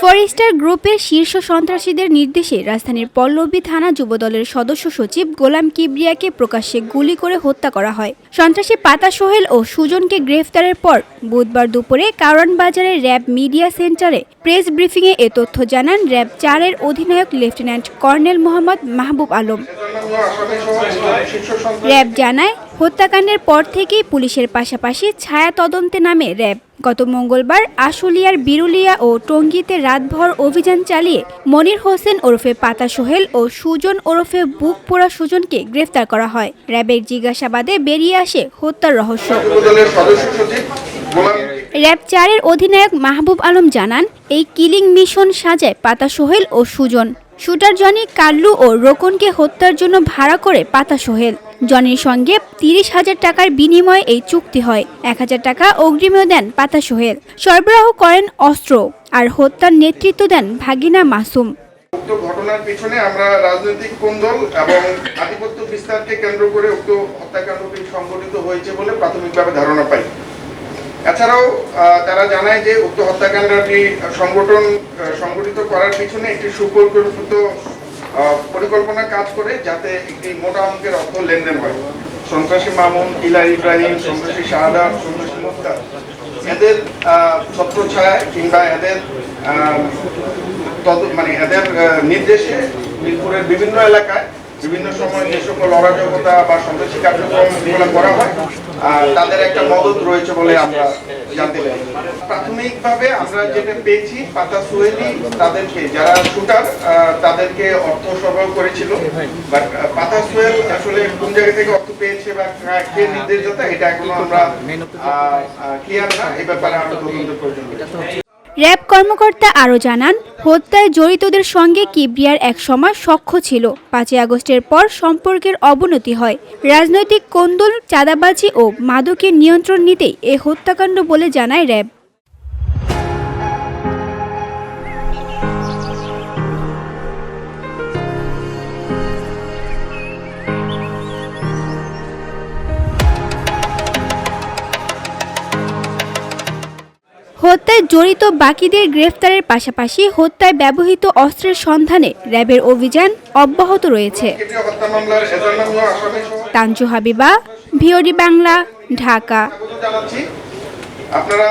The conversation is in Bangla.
ফরেস্টার গ্রুপের শীর্ষ সন্ত্রাসীদের নির্দেশে রাজধানীর পল্লবী থানা যুবদলের সদস্য সচিব গোলাম কিবরিয়াকে প্রকাশ্যে গুলি করে হত্যা করা হয়। সন্ত্রাসী পাতা সোহেল ও সুজনকে গ্রেফতারের পর বুধবার দুপুরে কারণ বাজারের র্যাব মিডিয়া সেন্টারে প্রেস ব্রিফিংয়ে এ তথ্য জানান র্যাব চারের অধিনায়ক lieutenant colonel Mohammad Mahbub Alam. RAB জানায়, হত্যাকাণ্ডের পর থেকেই পুলিশের পাশাপাশি ছায়া তদন্তে নামে র্যাব। গত মঙ্গলবার আশুলিয়ার বিরুলিয়া ও টঙ্গীতে রাতভর অভিযান চালিয়ে মনির হোসেন ওরফে পাতা সোহেল ও সুজন ওরফে বুক পোড়া সুজনকে গ্রেফতার করা হয়। র্যাবের জিজ্ঞাসাবাদে বেরিয়ে আসে হত্যার রহস্য। র্যাব চারের অধিনায়ক মাহবুব আলম জানান, এই কিলিং মিশন সাজায় পাতা সোহেল ও সুজন। শুটার জনি, কাল্লু ও রোকনকে হত্যার জন্য ভাড়া করে পাতা সোহেল। জনির সঙ্গে তিরিশ হাজার টাকার বিনিময়ে এই চুক্তি হয়। এক হাজার টাকা অগ্রিমও দেন পাতা সোহেল। সরবরাহ করেন অস্ত্র আর হত্যার নেতৃত্ব দেন ভাগিনা মাসুম। উক্ত ঘটনার পিছনে আমরা রাজনৈতিক কোন্দল এবং আধিপত্য বিস্তারকে কেন্দ্র করে উক্ত হত্যাকাণ্ডটি সংঘটিত হয়েছে বলে প্রাথমিকভাবে ধারণা পাই। এছাড়াও তারা জানায় যে উক্ত হত্যাকাণ্ডটি সংগঠন সংগঠিত করার পিছনে একটি সুপরিকল্পিত পরিকল্পনা কাজ করে যাতে একটি মোটা অঙ্কের অর্থ লেনদেন হয়। সন্ত্রাসী মামুন ইলা ইব্রাহিম সন্ত্রাসী শাহাদা সন্ত্রাসী মুক্তার। এদের আহ, ছত্রছায়ায় কিংবা এদের মানে এদের নির্দেশে মিরপুরের বিভিন্ন এলাকায় বিভিন্ন সময় যে সকল অরাজকতা বা সন্ত্রাসী কার্যক্রম করা হয়। তাদের একটা মদত রয়েছে বলে আমরা জানতে পারি প্রাথমিকভাবে আমরা যেটা পেয়েছি, পাতা সুয়েলি তাদেরকে, যারা শুটার তাদেরকে অর্থ সরবরাহ করেছিল। বাট পাতা সুয়েল আসলে কোন জায়গা থেকে অর্থ পেয়েছে বা কা- কে নির্দেশদাতা, এটা এখনও আমরা ক্লিয়ার না। এই ব্যাপারে আমরা তদন্ত প্রয়োজন র্যাব কর্মকর্তা আরও জানান, হত্যায় জড়িতদের সঙ্গে কিবরিয়ার এক সময় সখ্য ছিল। পাঁচই আগস্টের পর সম্পর্কের অবনতি হয়। রাজনৈতিক কোন্দল, চাঁদাবাজি ও মাদকের নিয়ন্ত্রণ নিতেই এ হত্যাকাণ্ড বলে জানায় র্যাব। জড়িত বাকিদের গ্রেফতারের পাশাপাশি হত্যায় ব্যবহৃত অস্ত্রের সন্ধানে র্যাবের অভিযান অব্যাহত রয়েছে। তানজু হাবিবা, ভিওডি বাংলা, ঢাকা। আপনারা